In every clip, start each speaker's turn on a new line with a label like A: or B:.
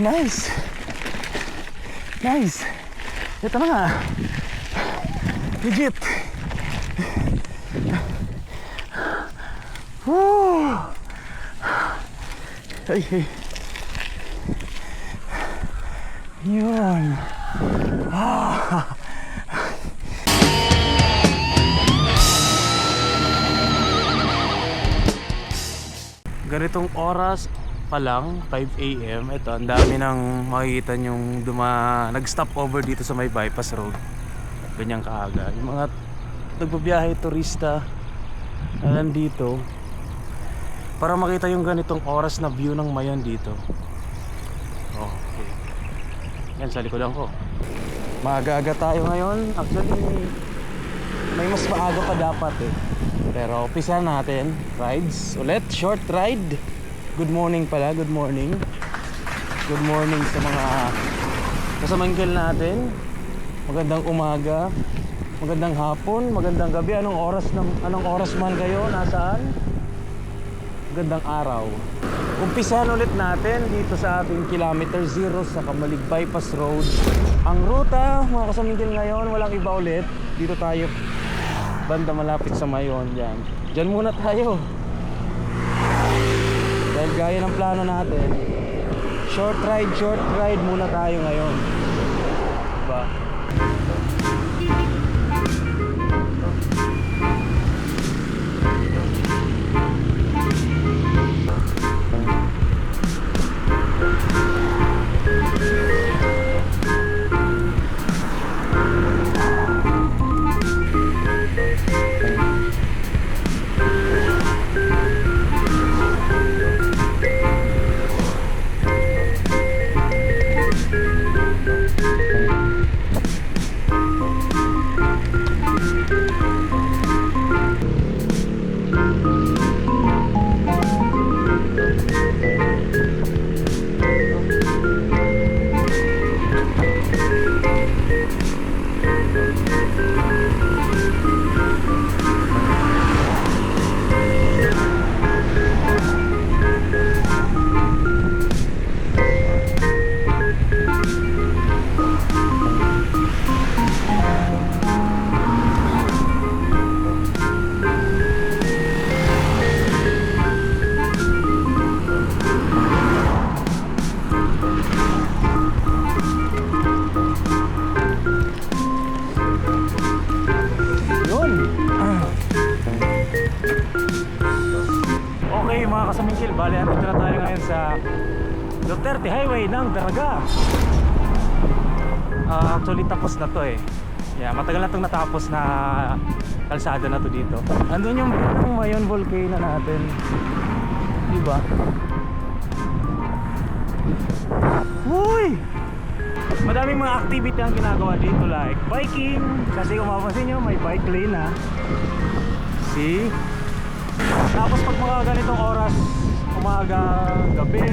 A: Nice. Nice. Ito na nga. Legit. Woo! Ay, ay. Yun. Ah. Ganitong oras pa lang, 5 a.m. Ito, ang dami nang makikita yung duma, nag-stop over dito sa may bypass road. Ganyang kaaga. Yung mga nagbabiyahe, turista na nandito para makita yung ganitong oras na view ng mayon dito. Okay. Yan sa likodan ko. Maaga-aga tayo ngayon. Actually, may mas maaga pa dapat eh. Pero umpisa natin. Rides ulit. Short ride. Good morning pala. Good morning. Good morning sa mga kasamangkil natin. Magandang umaga. Magandang hapon. Magandang gabi. Anong oras ng anong oras man kayo? Nasaan? Magandang araw. Umpisahan ulit natin dito sa ating kilometer zero sa Kamalig Bypass Road. Ang ruta, mga kasamingkil ngayon, walang iba ulit. Dito tayo banda malapit sa Mayon dyan. Dyan muna tayo. Dahil gaya ng plano natin, short ride, short ride muna tayo ngayon. Diba? Daraga. Ah, actually tapos na to eh. Yeah, matagal na itong natapos na kalsada na to dito. Andun yung Mayon Volcano natin. Diba? Uy! Madaming mga activity ang ginagawa dito like biking. Kasi kung mapapansin nyo, may bike lane ha. See? Tapos pag mga ganitong oras, umaga, gabi,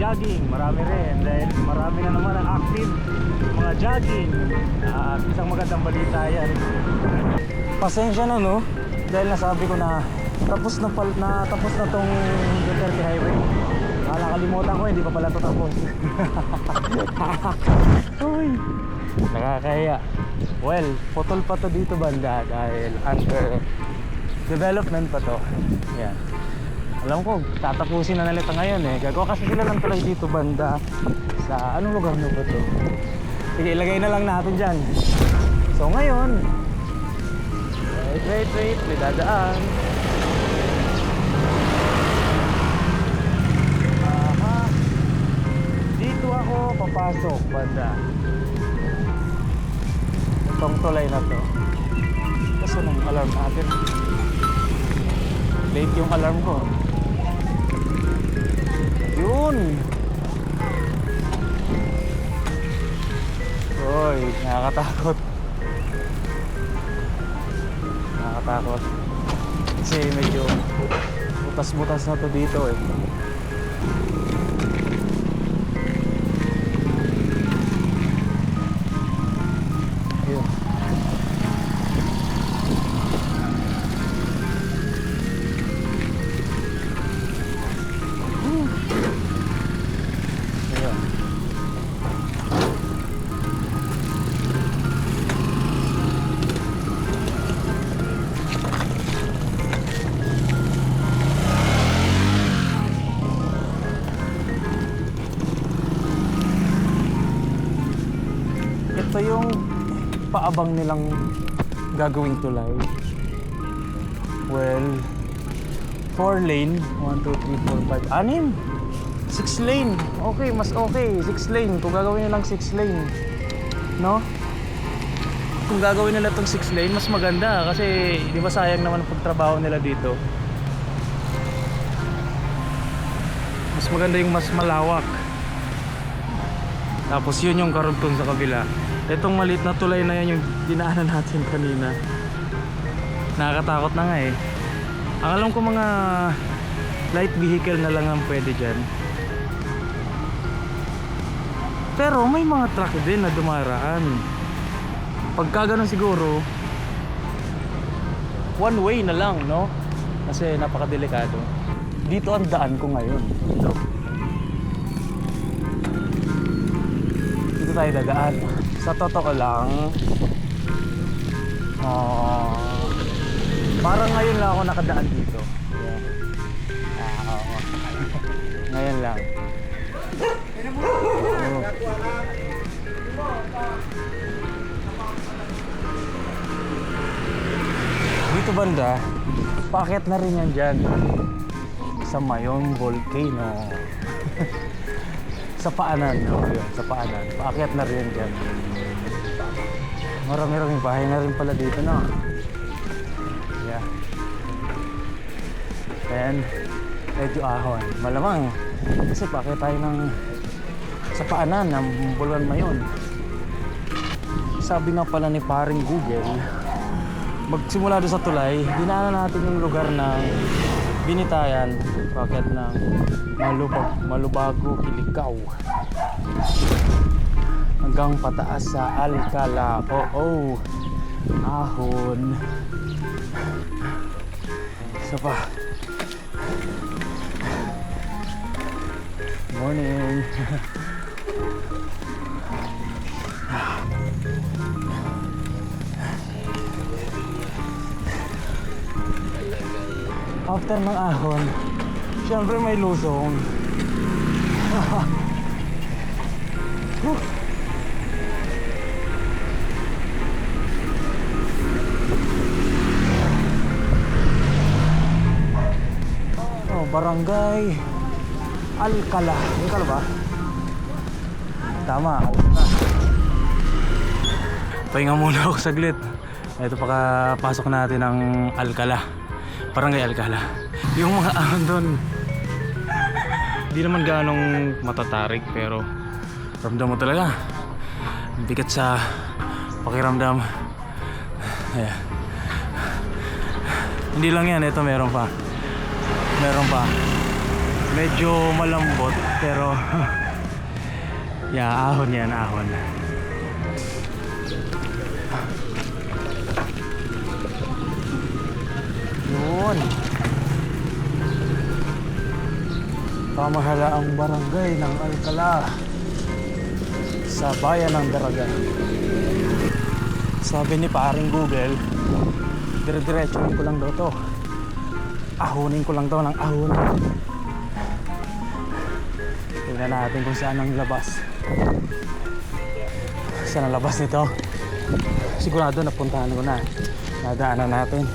A: jogging, marami rin. Dahil marami na naman ang active mga jogging. At isang magandang balita yan. Pasensya na no, dahil nasabi ko na tapos na, pal na tapos na tong Duterte Highway. Nakakalimutan ko, hindi pa pala ito tapos. Uy, nakakaya. Well, putol pa to dito banda dahil under development pa to. Yan. Alam ko, tatapusin na nila ngayon eh. Gagawa kasi sila ng tulay dito banda sa anong lugar na ba to? Sige, ilagay na lang natin dyan. So ngayon, wait, wait, wait, may dadaan. Aha. Dito ako papasok banda. Itong tulay na to. Kasi nang alarm natin. Late yung alarm ko. Yun! Hoy, nakakatakot. Nakakatakot. Kasi medyo butas-butas na to dito eh. Paabang nilang gagawing tulay? Well, 4 lane. 1, 2, 3, 4, 5, 6. 6 lane. Okay, mas okay. 6 lane. Kung gagawin nilang 6 lane. No? Kung gagawin nila tong 6 lane, mas maganda. Kasi, di ba sayang naman ang pagtrabaho nila dito. Mas maganda yung mas malawak. Tapos yun yung karugtong sa kabila. Itong maliit na tulay na yan yung dinaanan natin kanina. Nakakatakot na nga eh. Ang alam ko mga light vehicle na lang ang pwede dyan. Pero may mga truck din na dumaraan. Pagka ganun siguro, one way na lang, no? Kasi napakadelikado. Dito ang daan ko ngayon. Ito. Dito tayo dadaan. Sa totoo lang, ah, parang ngayon lang ako nakadaan dito. Yeah. Ah, oo. ngayon lang. Oo. Dito banda, paakyat na rin yan dyan. Sa Mayon Volcano. Sa paanan? Yun, sa paanan. Paakyat na rin dyan. Marami-rami bahay na rin pala dito, no? Yeah. And, medyo ahon. Malamang, kasi paakyat tayo ng sa paanan ng Buluan Mayon. Sabi nga pala ni paring Google, magsimula doon sa tulay, dinaanan natin yung lugar ng Binitayan, packet ng Malubag, Malubago, Kilikaw. Hanggang pataas sa Alcala. Oo, ahon. Isa pa. Morning. After ng ahon, syempre may lusong. Oh, barangay Alcala. Alcala ba? Tama, Alcala. Pahinga muna ako saglit. Ito pakapasok natin ng Alcala. Barangay Alcala. Yung mga ahon doon, hindi naman ganong matatarik pero ramdam mo talaga. Bigat sa pakiramdam. Ayan. Hindi lang yan, ito meron pa. Meron pa. Medyo malambot pero yeah, ahon yan, ahon. Yun. Pamahalaang barangay ng Alcala sa bayan ng Daragan. Sabi ni paring Google, dire-diretsuhin ko lang daw to. Ahunin ko lang daw ng ahon. Tingnan natin kung saan ang labas. Saan ang labas nito? Sigurado napuntahan ko na. Nadaanan natin.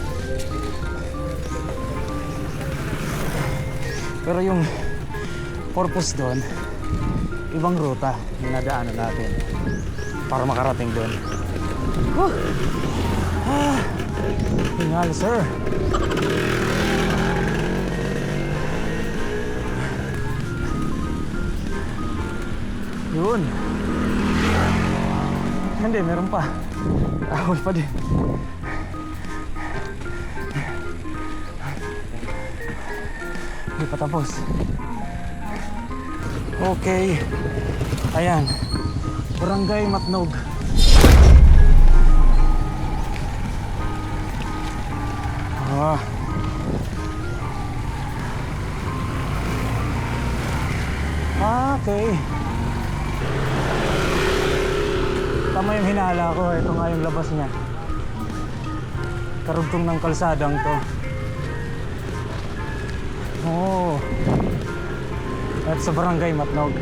A: Pero yung purpose doon, ibang ruta yung natin para makarating doon. Whew! Ah, hingal sir. Yun. Hindi, meron pa. Ahol pa din. Tapos. Okay. Ayan. Barangay Matnog. Ah. Ah, okay. Tama yung hinala ko. Ito nga yung labas niya. Karugtong ng kalsadang to. Oo. At sa barangay Matnog.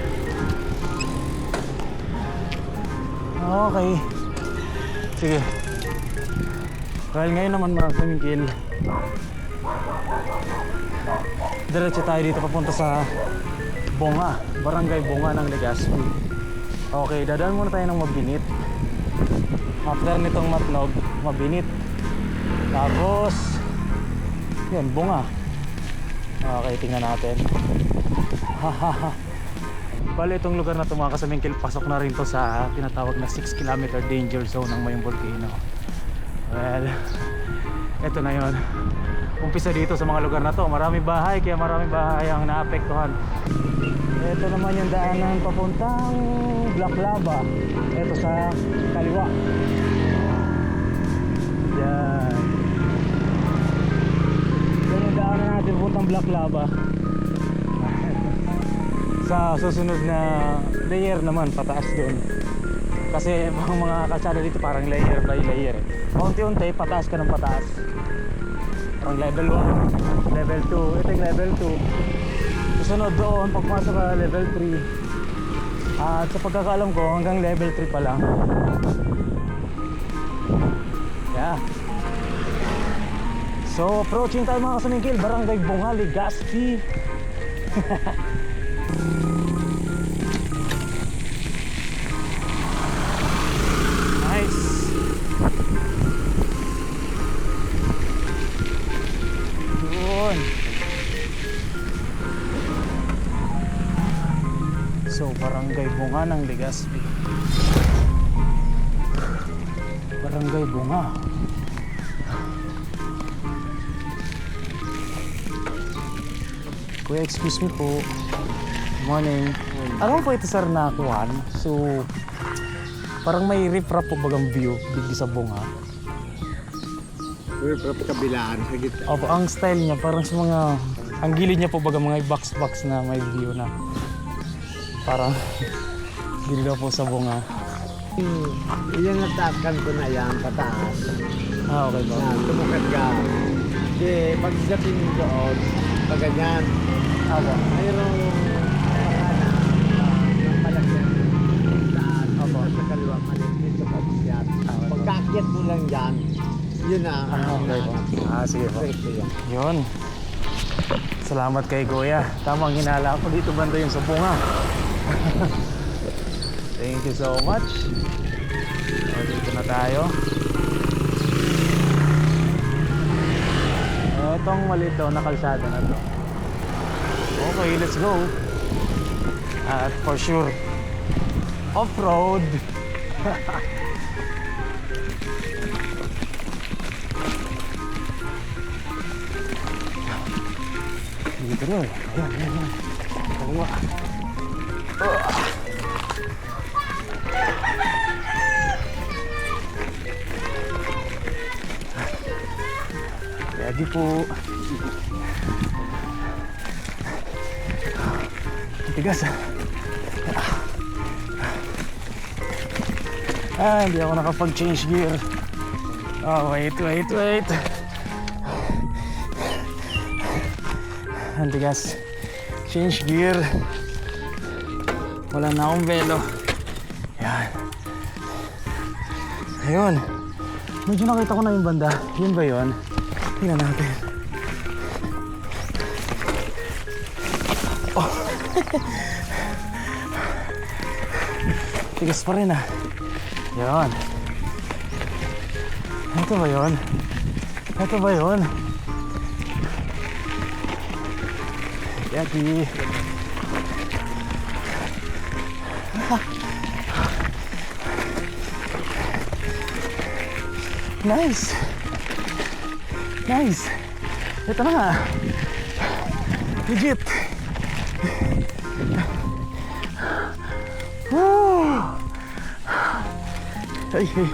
A: Okay. Sige. Well, ngayon naman mga kamingkil. Diretso tayo dito papunta sa Bonga, Barangay Bonga ng Legazpi. Okay, dadaan muna tayo ng Mabinit. After nitong Matnog, Mabinit. Tapos, yun, Bonga. Okay, tingnan natin. Bali itong lugar na ito mga kasamingkil, pasok na rin to sa tinatawag na 6 km danger zone ng Mayong Volcano. Well, eto na yon. Umpisa dito sa mga lugar na to, marami bahay, kaya marami bahay ang naapektuhan. Ito naman yung daanan papuntang Black Lava. Ito sa kaliwa. Papuntang Black Lava. Sa susunod na layer naman pataas doon. Kasi ang mga kalsada dito parang layer by layer. Paunti-unti pataas ka ng pataas. Parang level 1 level 2 ito yung level 2 susunod doon pagpasok ka level 3 at sa pagkakaalam ko hanggang level 3 pa lang. Yeah so approaching tayo mga kasamingkil barangay Bungali Gaspi Nice. Yun. So, barangay Bunga ng Legazpi. Kuya, excuse me po. Morning. Alam mo po ito sir na kuhan? So, Parang may rip-rap po bagang view digdi sa bunga.
B: Uy, pero kabilaan sa gitna.
A: Opo, ang style niya parang sa mga ang gilid niya po baga mga box-box na may view na parang gilid daw po sa bunga.
B: Hmm, Iyan ang takan ko na yan, pataas.
A: Ah, okay po.
B: Yan, tumukad ka. Di, pagdating doon, pag ganyan,
A: Opo.
B: mayroong pakana, ng malaki daan,
A: Opo.
B: sa kaliwa, maliit sa pagsiyan.
A: okay.
B: Pagkakit mo lang yan, yun na.
A: Ah, okay po. Ah, sige po. Yun. Salamat kay Kuya. Tamang hinala ko dito banda yung sa bunga. Thank you so much. O, dito na tayo. Etong maliit daw na kalsada na to. Okay, let's go. At for sure, off-road. Dito na. Ayan, ayan, ayan. Kaliwa. Ah. Ready po. Tigas ah. Ah, hindi ako nakapag-change gear. Oh, wait, wait, wait. Ang tigas. Change gear. Wala na akong velo. Yan. Ayun. Medyo nakita ko na yung banda. Yun ba yun? Tingnan natin. Oh. Tigas pa rin ah. Yan. Ito ba yun? Ito ba yun? Yaki. Nice. Nice. Ito na nga. Legit. Woo! Ay, ay.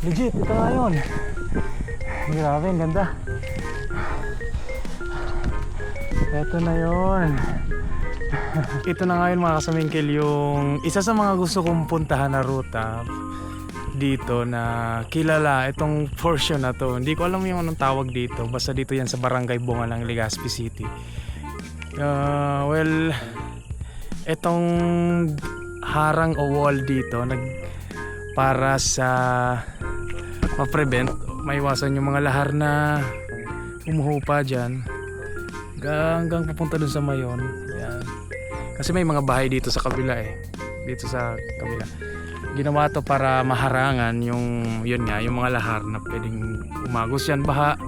A: Legit, ito nga yun. Grabe, ang ganda. Ito na yon. Ito na nga yun mga kasamingkil yung isa sa mga gusto kong puntahan na ruta dito na kilala itong portion na to. Hindi ko alam yung anong tawag dito. Basta dito yan sa Barangay Bunga ng Legazpi City. Uh, well, itong harang o wall dito nag para sa ma-prevent maiwasan yung mga lahar na umuhupa dyan hanggang papunta dun sa mayon yan. kasi may mga bahay dito sa kabila eh dito sa kabila ginawa to para maharangan yung yun nga yung mga lahar na pwedeng umagos yan. Baha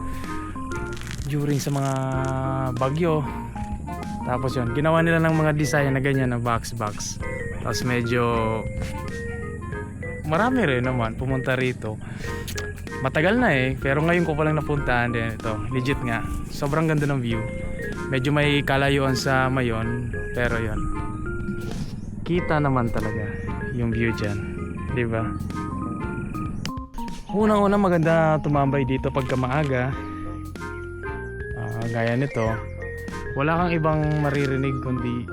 A: during sa mga bagyo. Tapos yun ginawa nila ng mga design na ganyan na box box. Tapos medyo marami rin naman pumunta rito. Matagal na eh pero ngayon ko palang napuntahan din. Ito legit nga. Sobrang ganda ng view. Medyo may kalayuan sa mayon pero yon kita naman talaga yung view dyan. Di ba unang-una maganda tumambay dito pagka maaga. Ah, gaya nito. Wala kang ibang maririnig kundi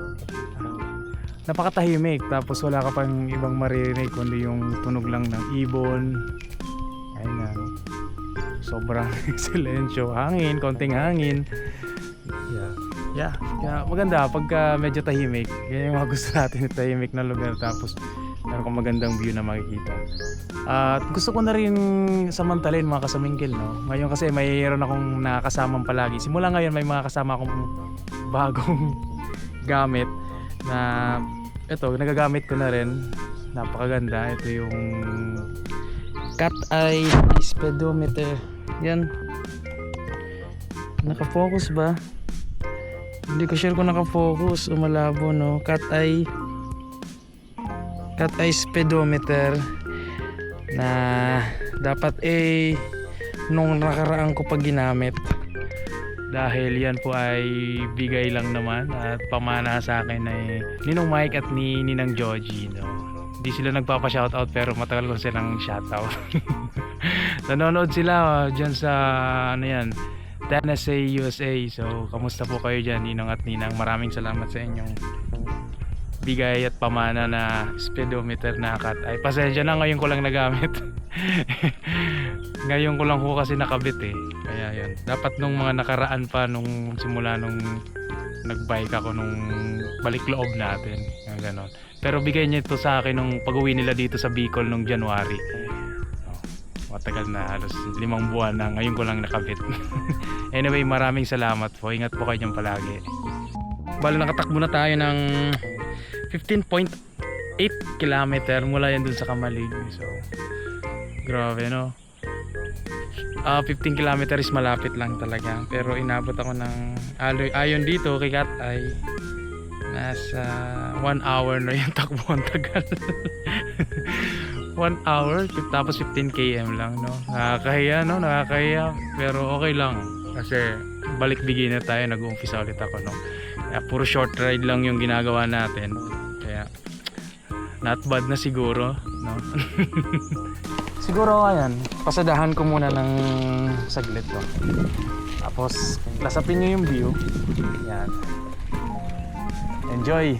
A: napakatahimik. Tapos wala ka pang ibang maririnig kundi yung tunog lang ng ibon. Ayun na sobrang silensyo hangin konting hangin. Yeah. Yeah. Yeah maganda pagka medyo tahimik. Yan yung mga gusto natin tahimik na lugar. Tapos meron kang magandang view na makikita. At gusto ko na rin samantalin mga kasamingkil no? Ngayon kasi mayroon akong nakakasamang palagi. Simula ngayon may mga kasama akong bagong gamit na ito nagagamit ko na rin. Napakaganda. Ito yung cat eye speedometer yan. Nakafocus ba? Hindi ko sure kung nakafocus o malabo no? Cat eye cat eye speedometer na dapat eh nung nakaraan ko pag ginamit dahil yan po ay bigay lang naman at pamana sa akin ay Ninong Mike at ni Ninang Joji no. Hindi sila nagpapa-shoutout pero matagal ko silang shoutout. Nanonood sila uh, dyan sa ano yan Tennessee USA so kamusta po kayo dyan Ninong at Ninang maraming salamat sa inyong bigay at pamana na speedometer na cut. Ay pasensya na ngayon ko lang nagamit. Ngayon ko lang ko kasi nakabit eh. Kaya yun. Dapat nung mga nakaraan pa nung simula nung nagbike ako nung balik loob natin ganon. Pero bigay niya ito sa akin nung pag uwi nila dito sa Bicol nung January. Oh, matagal na halos limang buwan na ngayon ko lang nakabit. Anyway maraming salamat po. Ingat po kayo dyan palagi. Bali nakatakbo na tayo ng 15.8 kilometer mula yan dun sa Kamalig so grabe no? Ah, 15 kilometer is malapit lang talaga pero inabot ako ng aloy ayon dito kay Kat ay nasa 1 hour na yung takbo ang tagal. 1 hour tapos 15 km lang no? Nakakahiya no? Nakakahiya pero okay lang kasi balik beginner tayo nag-uumpisa ulit ako no? Kaya puro short ride lang yung ginagawa natin not bad na siguro no? Siguro ayan pasadahan ko muna ng saglit no? Tapos lasapin nyo yung view yan. Enjoy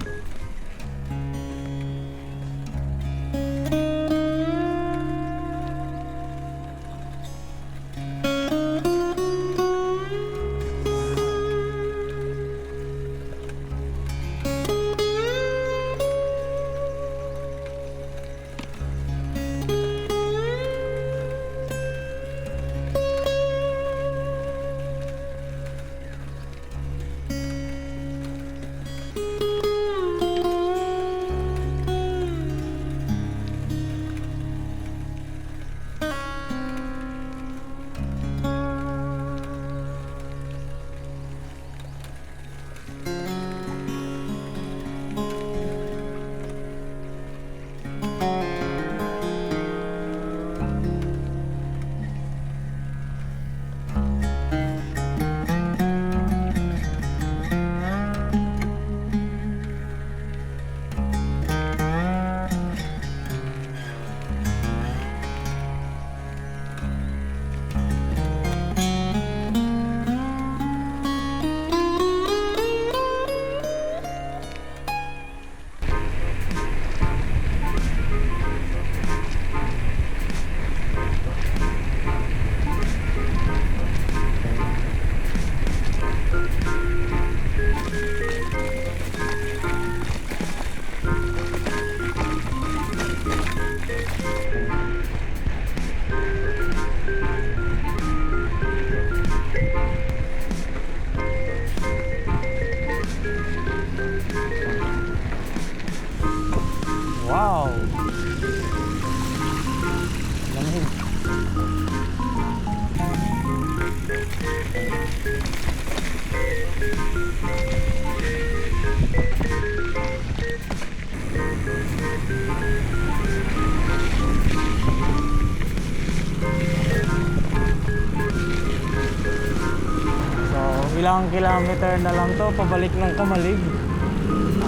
A: kilometer na lang to pabalik ng Kamalig.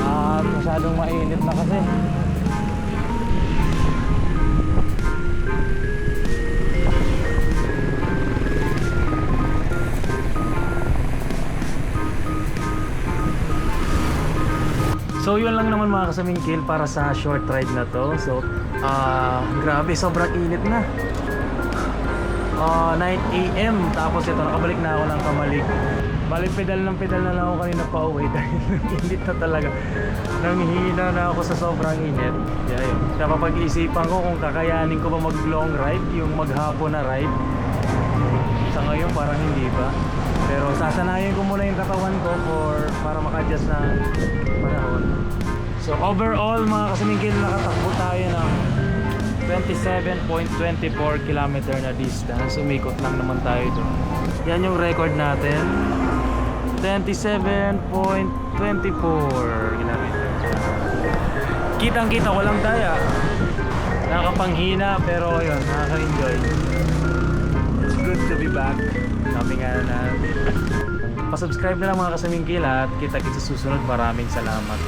A: At masyadong mainit na kasi. So yun lang naman mga kasamingkil para sa short ride na to. So ah grabe sobrang init na. Ah 9 a.m. Tapos ito nakabalik na ako ng Kamalig. Bali pedal ng pedal na lang ako kanina pa uwi dahil init na talaga. Nanghihina na ako sa sobrang init. Kaya yun. Napapag-isipan ko kung kakayanin ko ba mag long ride, yung maghapon na ride. Sa ngayon parang hindi pa. Pero sasanayin ko muna yung katawan ko for para maka-adjust na panahon. So overall mga kasamingkil nakatakbo tayo ng 27.24 kilometer na distance. Umikot lang naman tayo doon. Yan yung record natin. 27.24 kilometer. Kitang kita ko lang daya. Nakapanghina pero yun, nakaka-enjoy. It's good to be back. Sabi nga na Pa-subscribe na lang mga kasamingkil at kita-kita sa susunod. Maraming salamat.